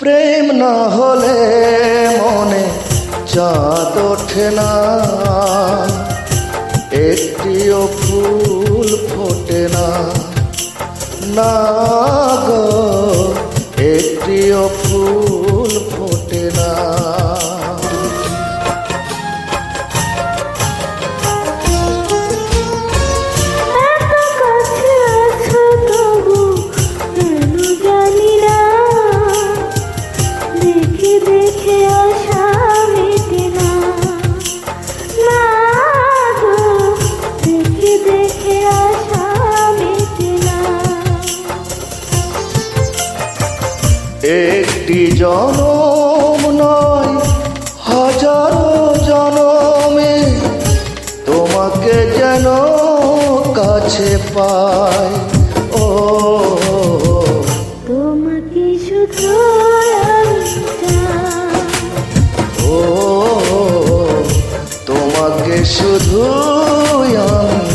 প্রেম না হলে মনে চাঁদ ওঠে না। একটিও ফুল ফোটে না। না গো, একটিও ফুল একটি জনম নয় হাজার জনমে তোমাকে যেন কাছে পায় ও তোমাকে ও তোমাকে শুধু আমি